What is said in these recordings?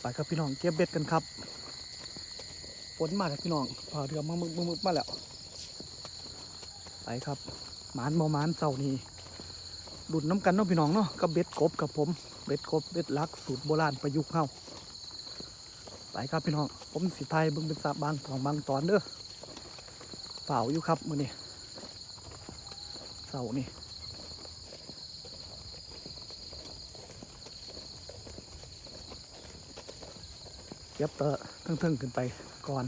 ไปครับพี่น้องเก็บเบ็ดกันครับฝนมาครับพี่น้องพาเรือมามึกมึกมึกมาแล้วไปครับหมานมอมานเสานี่ดุนน้ำกันเนาะพี่น้องเนาะกับเบ็ดกบกับผมเบ็ดกบเบ็ดลักสูตรโบราณประยุกต์เข้าไปครับพี่น้องผมสิไทยเบิ่งเป็นสาบางของบางตอนเด้อเปล่าอยู่ครับมือนี่เสานี่ ก็บเตอะทึ่งๆขึ้นไปก่อน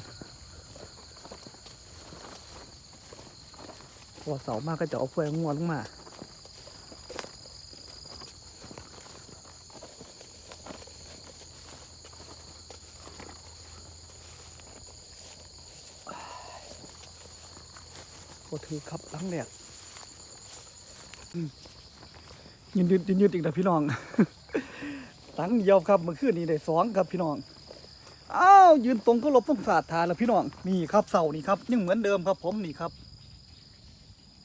พอเสามากก็จะเอาเฟืองงวนลงมาโอถือครับหลังแดดยืนยืดยืนยืดอีกแล้วพี่น้อง ตั้งเดียาวครับเมื่อคืนนี้ได้สองครับพี่น้อง ยืนตรงก็ลบต้องศาสตร์ทานแล้วพี่น้องนี่ครับเสานี่ครับยังเหมือนเดิมครับ ผมนี่ครับ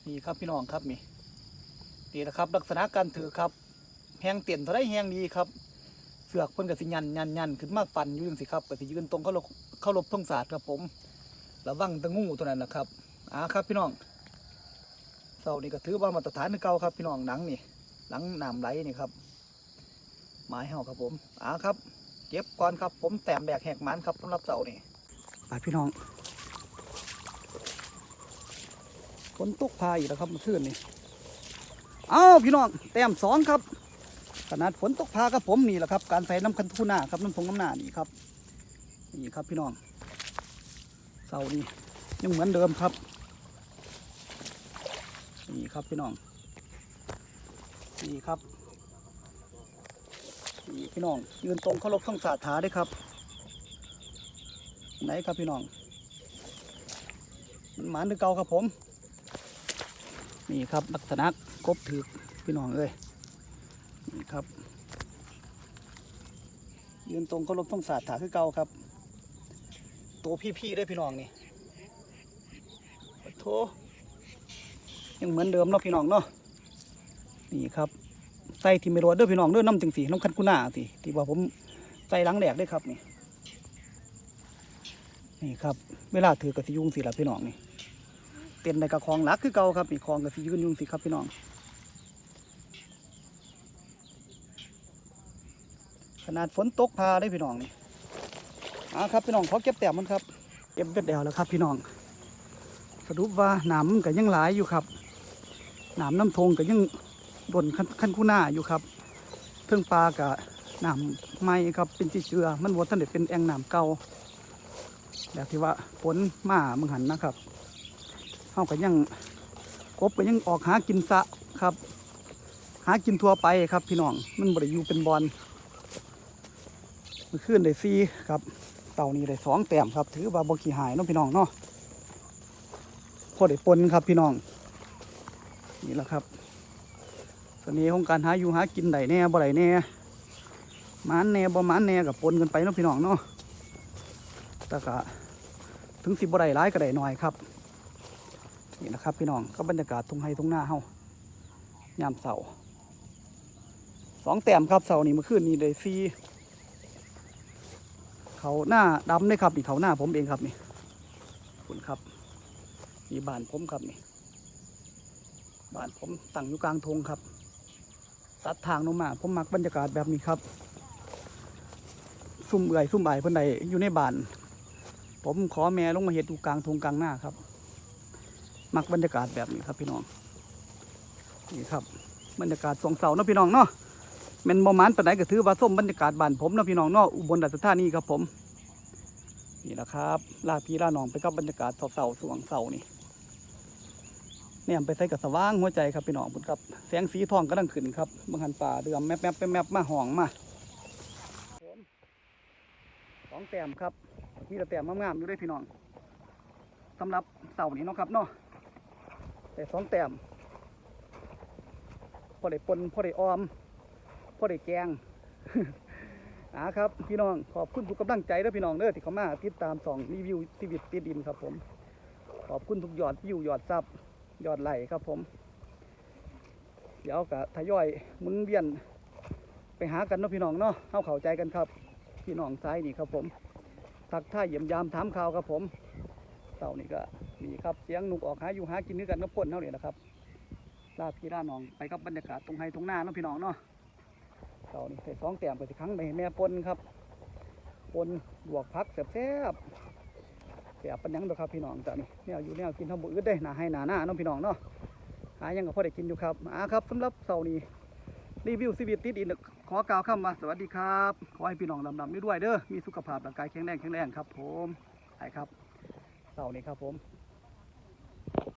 นี่ครับพี่น้องครับนี่นี่นะครับ ลักษณะการถือครับแหงเตียนเท่าไรแหงดีครับเสือกเพิ่นกับสิยันยันยันขึ้นมาฟันอยืนสิครับกับสิยืนตรงเขาลบเขาลบต้องศาสตร์ครับ ผมระวังตะงูตัวนั้นนะครับอ่าครับ พี่น้องเสานี่ก็ถือว่ามาตรฐานเก่าครับ พี่น้องหนังนี่หลังน้ำไหลนี่ครับไม้เห่าครับผมอ่าครับ เก็บก่อนครับ ผมแต้มแบกแหกมันครับสำหรับเสานี่ไปพี่น้องฝนตกพาอีกแล้วครับเมื่อคืนนี่อ้าวพี่น้องแต้มสองครับ ขนาดฝนตกพากับผมนี่แหละครับ การใส่น้ำคันทูน่าครับน้ำทงน้ำหน้านี่ครับนี่ครับพี่น้องเสานี่ยังเหมือนเดิมครับนี่ครับพี่น้องนี่ครับ นี่พี่น้อง ยืนตรงเคารพต้องสาธาด้วยครับ ไหนครับพี่น้อง มันหมานหรือเก่าครับผม นี่ครับลักษณะกบถือพี่น้องเอ้ยนี่ครับ ยืนตรงเคารพต้องสาธาคือเก่าครับ ตัวพี่ๆได้พี่น้องนี่ขอโทษยังเหมือนเดิมเนาะพี่น้องเนาะนี่ครับ ส่ที่ไม่รวดเด้อพี่น้องเด้อน้ำจังสีน้ำคันกุน่าสิที่ว่าผมใส่หลังแดกได้ครับนี่นี่ครับ เวลาถือกระสิยุงสิล่ะพี่น้องนี่เต้นในกระคองลักคือเก่าครับนี่คองกระสิยืนยุงสิครับพี่น้องขนาดฝนตกพาได้พี่น้องนี่อ่าครับพี่น้องขอเก็บแต้มมันครับเก็บเบ็ดเดียวแล้วครับพี่น้องสรุปว่าหนามก็ยังหลายอยู่ครับหนามน้ำทงก็ยัง บนขั้นขั้นคู่หน้าอยู่ครับเพิ่งปลากับน้ำไม้ครับเป็นที่เชือมันวัท่านเด็เป็นแอ่งน้ำเก่าแบบที่ว่าฝนมามึงหันนะครับเขาก็ยังกบก็ยังออกหากินสะครับ หากินทั่วไปครับ พี่น้องมันบริยูเป็นบอลมันขึ้นได้ซีครับ เต่านี้ได้สองแต้มครับ ถือว่าบกี่หายเนาะพี่น้องเนาะพอได้ปนครับพี่น้องนี่แหละครับ ตอนนี้ของการหาอยู่หากินได้แน่บ่ได้แน่มันแน่บ่มันแน่กับปนกันไปเนาะพี่น้องเนาะแต่ก็ถึงสิบ่ได้ร้ายก็ได้หน่อยครับนี่นะครับพี่น้องก็บรรยากาศทุ่งไร่ทุ่งนาเฮายามเสาสองแต้มครับเสานี้เมื่อคืนนี้ได้ซีเขาหน้าดำเลยครับนี่เขาหน้าผมเองครับนี่คุณครับนี่บ้านผมครับนี่บ้านผมตั้งอยู่กลางทงครับ ตัดทางลงมาผมมักบรรยากาศแบบนี้ครับซุ่มเอื่อยซุ่มใบเพิ่นใดอยู่ในบ้าน ผมขอแม่ลงมาเห็ดอยู่กลางทงกลางหน้าครับ มักบรรยากาศแบบนี้ครับพี่น้องนี่ครับ บรรยากาศสองเสาเนาะพี่น้องเนาะแมันบ่หมานปานใดก็ถือว่าส้มบรรยากาศบ้านผมเนาะพี่น้องเนาะอุบลราชธานีครับผม นี่แหละครับลาพี่ลาน้องไปกับบรรยากาศเสาๆสวงเสานี่ เนี่ยไปใส่กับสว่างหัวใจครับพี่น้องพุ่นครับแสงสีทองก็ดังขึ้นครับบางหันป่าเดือมแมบแมบแมบแมบมาห่องมาสองแต้มครับมีแต่แต้มงามๆอยู่ด้วยพี่น้องสำหรับเสาร์นี้เนาะครับเนาะแต่สองแต้มพอได้ปนพอได้ออมพอได้แกงอาครับพี่น้องขอบคุณทุกกำลังใจด้อพี่น้องเด้อที่เข้ามาติดตามสองรีวิวชีวิตติดดินครับผม ขอบคุณทุกยอดวิวยอดซับ ยอดไหลครับผม เดี๋ยวกะทยอยมุนเวียน ไปหากันเนาะพี่น้องเนาะเข้าเข้าใจกันครับ พี่น้องซ้ายนี่ครับผมทักท่ายเยี่ยมยามถามข่าวครับผมเต่านี่ก็มีครับเสียงหนุกออกหาอยู่หากินด้วยกันกับคนเท่านี้นะครับลาพี่ลาน้องไปกับบรรยากาศตรงไฮตรงหน้าเนาะพี่น้องเนาะเต่านี่ใส่สองแต้มไปสิครั้งไปให้แม่ปนครับปนลวกพักแซ่บๆ แซ่บปันหยังเด้อครับพี่น้องจ้ะนี่เนวอยู่เนี่ยกินทำบุญได้หนาให้หนาหน้าน้องพี่น้องเนาะหายังกับพ่อได้กินอยู่ครับอ่าครับสำหรับเสาร์นี้รีวิวชีวิตติดอินขอกล่าวคำมาสวัสดีครับ ขอให้พี่น้องลำลำด้วยเด้อมีสุขภาพร่างกายแข็งแรงแข็งแรงครับ ผมไปครับเสาร์นี้ครับผม